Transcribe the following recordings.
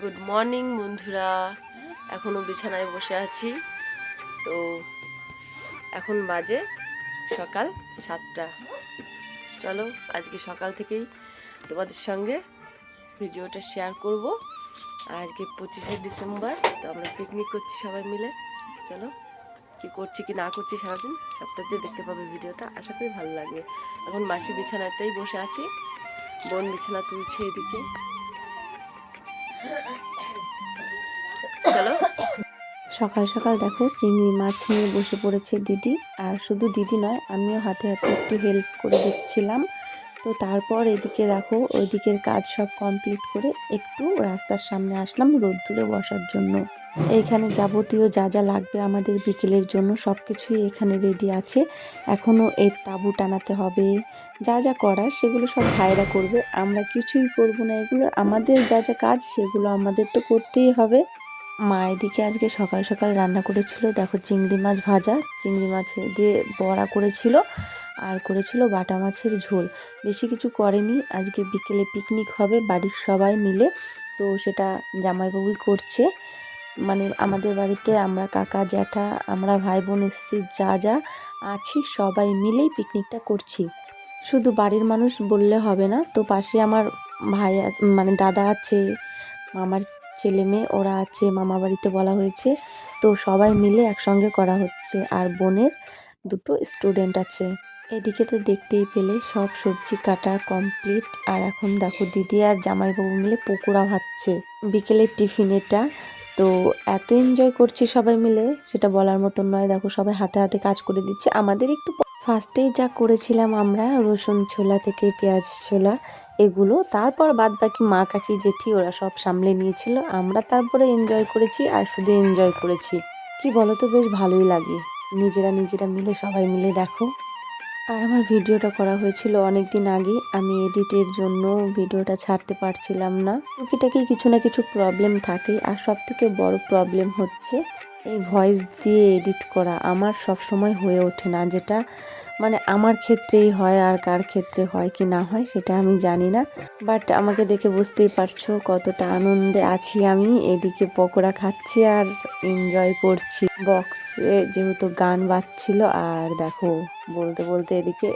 Good morning বন্ধুরা। এখনও বিছানায় বসে আছি। তো এখন বাজে সকাল সাতটা। চলো, আজকে সকাল থেকেই তোমাদের সঙ্গে ভিডিওটা শেয়ার করব। আজকে পঁচিশে ডিসেম্বর, তো আমরা পিকনিক করছি সবাই মিলে। চলো, কি করছি কি না করছি সারাদিন সবটাতে দেখতে পাবে ভিডিওটা। আশা করি ভালো লাগবে এখন মাসি বিছানাতেই বসে আছি। বোন বিছানা তুলছে এদিকে। সকাল সকাল দেখো চিংড়ি মাছ নিয়ে বসে পড়েছে দিদি, আর শুধু দিদি নয়, আমিও হাতে হাতে একটু হেল্প করে দিচ্ছিলাম তো তারপর এদিকে দেখো, ওইদিকের কাজ সব কমপ্লিট করে একটু রাস্তার সামনে আসলাম রোদ্দুরে বসার জন্য। এইখানে যাবতীয় যা যা লাগবে আমাদের বিকেলের জন্য সব কিছুই এখানে রেডি আছে। এখনও এর তাঁবু টানাতে হবে। যা যা করার সেগুলো সব ভাইরা করবে। আমরা কিছুই করব না এগুলো। আমাদের যা যা কাজ সেগুলো আমাদের তো করতেই হবে। মা এদিকে আজকে সকাল সকাল রান্না করেছিল। দেখো চিংড়ি মাছ ভাজা। চিংড়ি মাছ দিয়ে বড়া করেছিল আর করেছিল বাটা মাছের ঝোল। বেশি কিছু করেনি। আজকে বিকেলে পিকনিক হবে বাড়ির সবাই মিলে। তো সেটা জামাইবাবুই করছে। মানে আমাদের বাড়িতে আমরা কাকা, জ্যাঠা, আমরা ভাই বোন এসছি, যা যা আছি সবাই মিলেই পিকনিকটা করছি। শুধু বাড়ির মানুষ বললে হবে না, তো পাশে আমার ভাই মানে দাদা আছে, মামার ছেলে মেয়ে, ওরা আছে, মামা বাড়িতে বলা হয়েছে, তো সবাই মিলে একসঙ্গে করা হচ্ছে, আর বোনের দুটো স্টুডেন্ট আছে। এদিকে তো দেখতেই পেলে সব সবজি কাটা কমপ্লিট, আর এখন দেখো দিদি আর জামাইবাবু মিলে পকোড়া ভাজছে। বিকেলের টিফিন এটা তো এত এনজয় করছি সবাই মিলে, সেটা বলার মতন নয়। দেখো, সবাই হাতে হাতে কাজ করে দিচ্ছে। আমাদের একটু ফার্স্টেই যা করেছিলাম আমরা, রসুন ছোলা থেকে পেঁয়াজ ছোলা, এগুলো। তারপর বাদ বাকি মা, কাকি, জেঠি, ওরা সব সামলে নিয়েছিল। আমরা তারপরে এনজয় করেছি আর শুধু এনজয় করেছি। কি বলো তো বেশ ভালোই লাগে। নিজেরা নিজেরা মিলে সবাই মিলে দেখো। আর আমার ভিডিওটা করা হয়েছিল অনেক দিন আগে। আমি এডিটের জন্য ভিডিওটা ছাড়তে পারছিলাম না। টুকিটাকি কিছু না কিছু প্রবলেম থাকে আর সব থেকে বড় প্রবলেম হচ্ছে এই ভয়েস দিয়ে এডিট করা আমার সব সময় হয়ে ওঠে না। যেটা মানে আমার ক্ষেত্রেই হয় আর কার ক্ষেত্রে হয় কি না হয় সেটা আমি জানি না। বাট আমাকে দেখে বুঝতেই পারছ কতটা আনন্দে আছি আমি। এদিকে পকোড়া খাচ্ছি আর এনজয় করছি। বক্সে যেহেতু গান বাজছিল আর দেখো বলতে বলতে এদিকে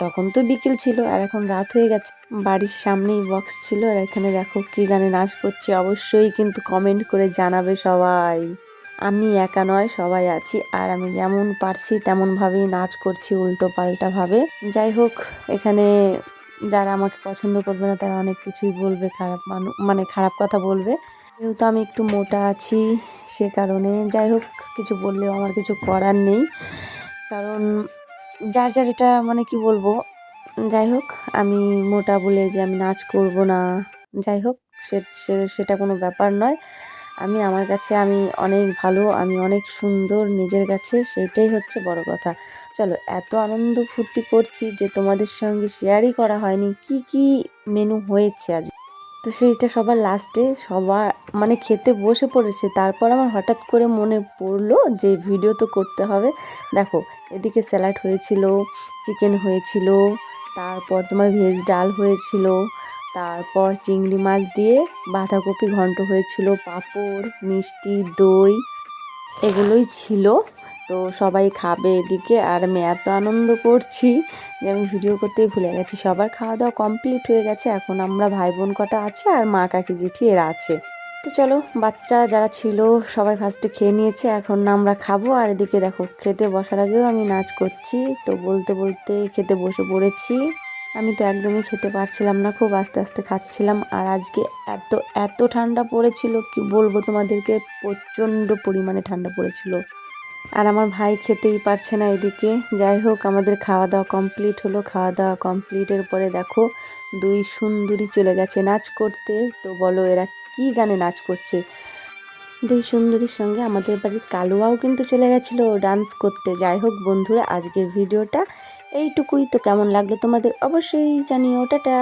তখন তো বিকেল ছিল আর এখন রাত হয়ে গেছে। বাড়ির সামনেই বক্স ছিল আর এখানে দেখো কি গানে নাচ করছে অবশ্যই কিন্তু কমেন্ট করে জানাবে সবাই। আমি একা নয়, সবাই আছি। আর আমি যেমন পারছি তেমনভাবেই নাচ করছি উল্টো পাল্টাভাবে যাই হোক, এখানে যারা আমাকে পছন্দ করবে না, তারা অনেক কিছুই বলবে, খারাপ মানুষ মানে খারাপ কথা বলবে। যেহেতু আমি একটু মোটা আছি সে কারণে, যাই হোক, কিছু বললেও আমার কিছু করার নেই। কারণ যার যার এটা মানে কি বলব, যাই হোক, আমি মোটা বলে যে আমি নাচ করব না, যাই হোক সে- সেটা কোনো ব্যাপার নয়। আমি আমার কাছে আমি অনেক ভালো, আমি অনেক সুন্দর নিজের কাছে, সেইটাই হচ্ছে বড় কথা। চলো, এত আনন্দ ফুর্তি করছি যে তোমাদের সঙ্গে শেয়ারই করা হয়নি। কি কি মেনু হয়েছে আজ? তো সেইটা সবার লাস্টে সবার মানে খেতে বসে পড়েছে। তারপর আমার হঠাৎ করে মনে পড়ল যে ভিডিও তো করতে হবে। দেখো, এদিকে স্যালাড হয়েছিল চিকেন হয়েছিল, তারপর তোমার ভেজ ডাল হয়েছিল তারপর চিংড়ি মাছ দিয়ে বাঁধাকপি ঘন্ট হয়েছিল, পাঁপড়, মিষ্টি, দই, এগুলোই ছিল। তো সবাই খাবে এদিকে, আর আমি এত আনন্দ করছি যে আমি ভিডিও করতেই ভুলে গেছি। সবার খাওয়া দাওয়া কমপ্লিট হয়ে গেছে, এখন আমরা ভাই বোন কটা আছে আর মা কাকি জেঠি এরা আছে। তো চলো, বাচ্চা যারা ছিল সবাই ফার্স্টে খেয়ে নিয়েছে, এখন আমরা খাব। আর এদিকে দেখো, খেতে বসার আগেও আমি নাচ করছি। তো বলতে বলতে খেতে বসে পড়েছি। আমি তো একদমই খেতে পারছিলাম না, খুব আস্তে আস্তে খাচ্ছিলাম। আর আজকে এত এত ঠান্ডা পড়েছিল কি বলব তোমাদেরকে, প্রচণ্ড পরিমাণে ঠান্ডা পড়েছিল। আর আমার ভাই খেতেই পারছে না এদিকে। যাই হোক, আমাদের খাওয়া দাওয়া কমপ্লিট হলো। খাওয়া দাওয়া কমপ্লিটের পরে দেখো, দুই সুন্দরী চলে গেছে নাচ করতে। তো বলো এরা কি গানে নাচ করছে? দুই সুন্দরীর সঙ্গে আমাদের বাড়ির কালুয়াও কিন্তু চলে গেছিল ডান্স করতে। যাই হোক বন্ধুরা, আজকের ভিডিওটা এইটুকুই। তো কেমন লাগল তোমাদের অবশ্যই জানিও। টাটা!